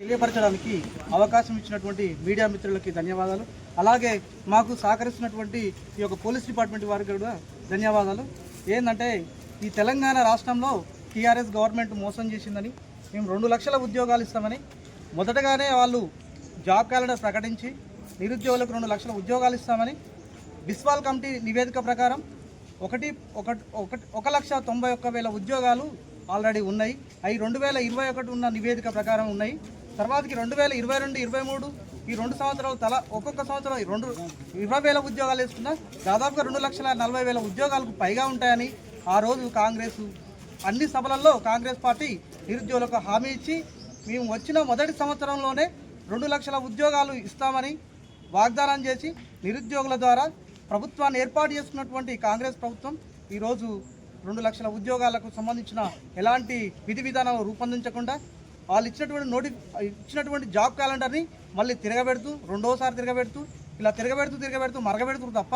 తెలియపరచడానికి అవకాశం ఇచ్చినటువంటి మీడియా మిత్రులకి ధన్యవాదాలు. అలాగే మాకు సహకరిస్తున్నటువంటి ఈ యొక్క పోలీస్ డిపార్ట్మెంట్ వారికి కూడా ధన్యవాదాలు. ఏంటంటే ఈ తెలంగాణ రాష్ట్రంలో టీఆర్ఎస్ గవర్నమెంట్ మోసం చేసిందని మేము రెండు లక్షల ఉద్యోగాలు ఇస్తామని మొదటగానే వాళ్ళు జాబ్ క్యాలెండర్ ప్రకటించి నిరుద్యోగులకు రెండు లక్షల ఉద్యోగాలు ఇస్తామని బిస్వాల్ కమిటీ నివేదిక ప్రకారం ఒకటి ఒక ఒకటి ఒక లక్ష తొంభై ఒక్క వేల ఉద్యోగాలు ఆల్రెడీ ఉన్నాయి. అవి రెండు వేల ఇరవై ఒకటి ఉన్న నివేదిక ప్రకారం ఉన్నాయి. తర్వాతకి రెండు వేల ఇరవై రెండు ఇరవై మూడు ఈ రెండు సంవత్సరాలు తల ఒక్కొక్క సంవత్సరం ఈ రెండు ఇరవై వేల ఉద్యోగాలు వేసుకున్నా దాదాపుగా రెండు లక్షల నలభై వేల ఉద్యోగాలకు పైగా ఉంటాయని ఆ రోజు కాంగ్రెస్ అన్ని సభలలో కాంగ్రెస్ పార్టీ నిరుద్యోగులకు హామీ ఇచ్చి మేము వచ్చిన మొదటి సంవత్సరంలోనే రెండు లక్షల ఉద్యోగాలు ఇస్తామని వాగ్దానం చేసి నిరుద్యోగుల ద్వారా ప్రభుత్వాన్ని ఏర్పాటు చేసుకున్నటువంటి కాంగ్రెస్ ప్రభుత్వం ఈరోజు రెండు లక్షల ఉద్యోగాలకు సంబంధించిన ఎలాంటి విధి విధానాలు రూపొందించకుండా వాళ్ళు ఇచ్చినటువంటి నోటి ఇచ్చినటువంటి జాబ్ క్యాలెండర్ని మళ్ళీ తిరగబెడుతూ రెండోసారి తిరగబెడుతూ ఇలా తిరగబెడుతూ తిరగబెడుతూ మరగబెడుతూ తప్ప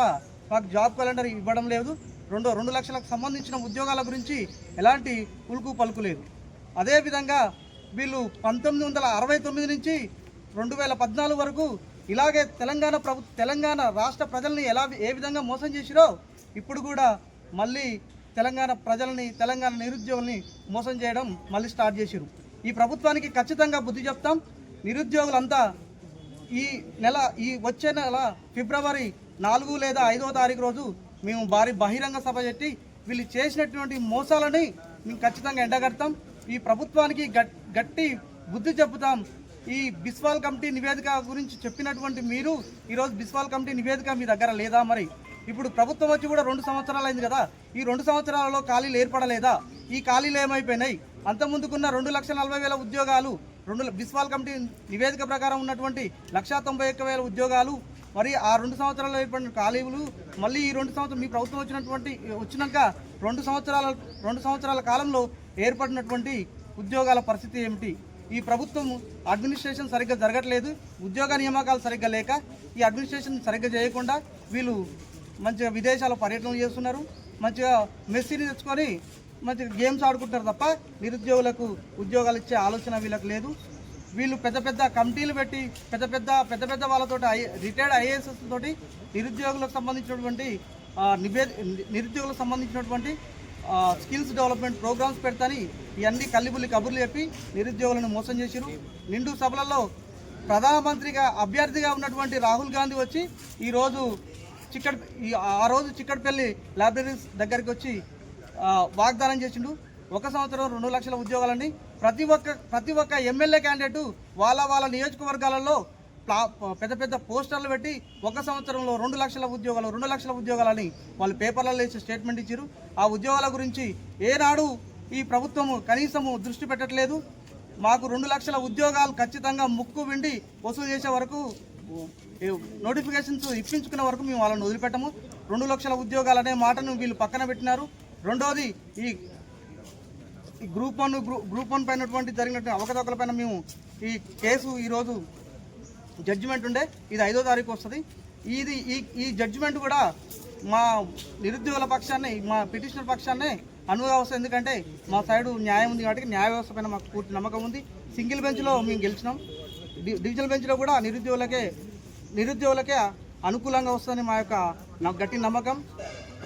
మాకు జాబ్ క్యాలెండర్ ఇవ్వడం లేదు. రెండో రెండు లక్షలకు సంబంధించిన ఉద్యోగాల గురించి ఎలాంటి ఉలుకు పలుకు లేదు. అదేవిధంగా వీళ్ళు పంతొమ్మిది వందల అరవై తొమ్మిది నుంచి రెండు వేల పద్నాలుగు వరకు ఇలాగే తెలంగాణ ప్రభు తెలంగాణ రాష్ట్ర ప్రజల్ని ఎలా ఏ విధంగా మోసం చేసిరో ఇప్పుడు కూడా మళ్ళీ తెలంగాణ ప్రజల్ని తెలంగాణ నిరుద్యోగుల్ని మోసం చేయడం మళ్ళీ స్టార్ట్ చేసిరు ఈ ప్రభుత్వానికి ఖచ్చితంగా బుద్ధి చెప్తాం. నిరుద్యోగులంతా ఈ నెల ఈ వచ్చే నెల ఫిబ్రవరి నాలుగు లేదా ఐదో తారీఖు రోజు మేము భారీ బహిరంగ సభ పెట్టి వీళ్ళు చేసినటువంటి మోసాలని మేము ఖచ్చితంగా ఎండగడతాం. ఈ ప్రభుత్వానికి గట్టి బుద్ధి చెబుతాం ఈ బిస్వాల్ కమిటీ నివేదిక గురించి చెప్పినటువంటి మీరు ఈరోజు బిస్వాల్ కమిటీ నివేదిక మీ దగ్గర లేదా మరి? ఇప్పుడు ప్రభుత్వం వచ్చి కూడా రెండు సంవత్సరాలు అయింది కదా. ఈ రెండు సంవత్సరాలలో ఖాళీలు ఏర్పడలేదా? ఈ ఖాళీలు ఏమైపోయినాయి? అంతకుముందుకున్న రెండు లక్షల నలభై వేల ఉద్యోగాలు రెండు బిస్వాల్ కమిటీ నివేదిక ప్రకారం ఉన్నటువంటి లక్షా తొంభై ఒక్క వేల ఉద్యోగాలు మరి ఆ రెండు సంవత్సరాలు ఏర్పడిన ఖాళీలు మళ్ళీ ఈ రెండు సంవత్సరం మీ ప్రభుత్వం వచ్చినటువంటి వచ్చినాక రెండు సంవత్సరాల రెండు సంవత్సరాల కాలంలో ఏర్పడినటువంటి ఉద్యోగాల పరిస్థితి ఏమిటి? ఈ ప్రభుత్వం అడ్మినిస్ట్రేషన్ సరిగ్గా జరగట్లేదు ఉద్యోగ నియామకాలు సరిగ్గా లేక ఈ అడ్మినిస్ట్రేషన్ సరిగ్గా చేయకుండా వీళ్ళు మంచిగా విదేశాల పర్యటనలు చేస్తున్నారు. మంచిగా మెస్సీని తెచ్చుకొని మంచిగా గేమ్స్ ఆడుకుంటారు తప్ప నిరుద్యోగులకు ఉద్యోగాలు ఇచ్చే ఆలోచన వీళ్ళకి లేదు. వీళ్ళు పెద్ద పెద్ద కమిటీలు పెట్టి పెద్ద పెద్ద పెద్ద పెద్ద వాళ్ళతో రిటైర్డ్ ఐఏఎస్ తోటి నిరుద్యోగులకు సంబంధించినటువంటి నివే నిరుద్యోగులకు సంబంధించినటువంటి స్కిల్స్ డెవలప్మెంట్ ప్రోగ్రామ్స్ పెడతాని ఇవన్నీ కల్లిబుల్లి కబుర్లు చెప్పి నిరుద్యోగులను మోసం చేసిరు నిండు సభలలో ప్రధానమంత్రిగా అభ్యర్థిగా ఉన్నటువంటి రాహుల్ గాంధీ వచ్చి ఈరోజు చిక్కడ్ ఆ రోజు చిక్కడపల్లి లైబ్రరీస్ దగ్గరికి వచ్చి వాగ్దానం చేసిండు. ఒక సంవత్సరం రెండు లక్షల ఉద్యోగాలని ప్రతి ఒక్క ప్రతి ఒక్క ఎమ్మెల్యే క్యాండిడేట్ వాళ్ళ వాళ్ళ నియోజకవర్గాలలో ప్లా- పెద్ద పెద్ద పోస్టర్లు పెట్టి ఒక సంవత్సరంలో రెండు లక్షల ఉద్యోగాలు రెండు లక్షల ఉద్యోగాలని వాళ్ళు పేపర్లలో వేసి స్టేట్మెంట్ ఇచ్చారు ఆ ఉద్యోగాల గురించి ఏనాడు ఈ ప్రభుత్వము కనీసము దృష్టి పెట్టట్లేదు. మాకు రెండు లక్షల ఉద్యోగాలు ఖచ్చితంగా ముక్కు విండి వసూలు చేసే వరకు నోటిఫికేషన్స్ ఇప్పించుకునే వరకు మేము వాళ్ళని వదిలిపెట్టము. రెండు లక్షల ఉద్యోగాలు అనే మాటను వీళ్ళు పక్కన పెట్టినారు. రెండవది ఈ గ్రూప్ వన్ గ్రూప్ వన్ పైనటువంటి జరిగినటువంటి అవకతవకల పైన మేము ఈ కేసు ఈరోజు జడ్జిమెంట్ ఉండే. ఇది ఐదో తారీఖు వస్తుంది. ఇది ఈ ఈ జడ్జిమెంట్ కూడా మా నిరుద్యోగుల పక్షాన్ని మా పిటిషనర్ పక్షాన్నే అనువుగా వస్తుంది ఎందుకంటే మా సైడు న్యాయం ఉంది కాబట్టి న్యాయ వ్యవస్థ పైన మాకు పూర్తి నమ్మకం ఉంది. సింగిల్ బెంచ్లో మేము గెలిచినాం. డి- బెంచ్లో కూడా నిరుద్యోగులకే నిరుద్యోగులకే అనుకూలంగా వస్తుందని మా యొక్క గట్టి నమ్మకం.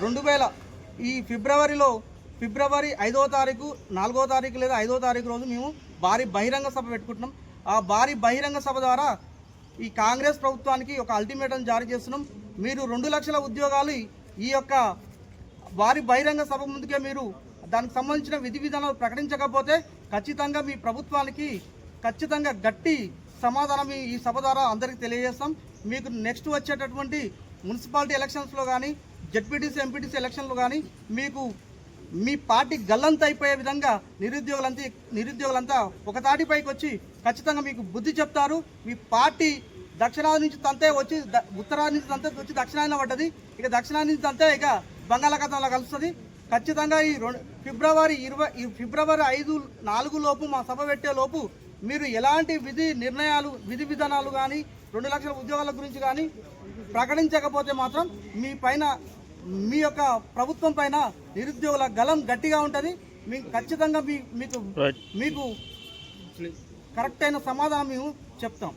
రెండు వేల ఈ ఫిబ్రవరిలో ఫిబ్రవరి ఐదో తారీఖు నాలుగో తారీఖు లేదా ఐదో తారీఖు రోజు మేము భారీ బహిరంగ సభ పెట్టుకుంటున్నాం. ఆ భారీ బహిరంగ సభ ద్వారా ఈ కాంగ్రెస్ ప్రభుత్వానికి ఒక అల్టిమేటం జారీ చేస్తున్నాం. మీరు రెండు లక్షల ఉద్యోగాలు ఈ యొక్క వారి బహిరంగ సభ ముందుకే మీరు దానికి సంబంధించిన విధి విధానాలు ప్రకటించకపోతే ఖచ్చితంగా మీ ప్రభుత్వానికి ఖచ్చితంగా గట్టి సమాధానం ఈ- సభ ద్వారా అందరికీ తెలియజేస్తాం. మీకు నెక్స్ట్ వచ్చేటటువంటి మున్సిపాలిటీ ఎలక్షన్స్లో కానీ జడ్పీటీసీ ఎంపీటీసీ ఎలక్షన్లు కానీ మీకు మీ పార్టీ గల్లంత అయిపోయే విధంగా నిరుద్యోగులంతా నిరుద్యోగులంతా ఒకతాటిపైకి వచ్చి ఖచ్చితంగా మీకు బుద్ధి చెప్తారు. మీ పార్టీ దక్షిణాది నుంచి తంతే వచ్చి ఉత్తరాది నుంచి తంతే వచ్చి దక్షిణాయన పడ్డది. ఇక దక్షిణాది నుంచి తంతే ఇక బంగాళాఖాతంలో కలుస్తుంది. ఖచ్చితంగా ఈ రెండు ఫిబ్రవరి ఇరవై ఈ ఫిబ్రవరి ఐదు నాలుగు లోపు మా సభ పెట్టే లోపు మీరు ఎలాంటి విధి నిర్ణయాలు విధి విధానాలు కానీ రెండు లక్షల ఉద్యోగాల గురించి కానీ ప్రకటించకపోతే మాత్రం మీ పైన మీ యొక్క ప్రభుత్వం పైన నిరుద్యోగుల గలం గట్టిగా ఉంటుంది. మీకు ఖచ్చితంగా మీ మీకు మీకు కరెక్ట్ అయిన సమాధానం మేము చెప్తాం.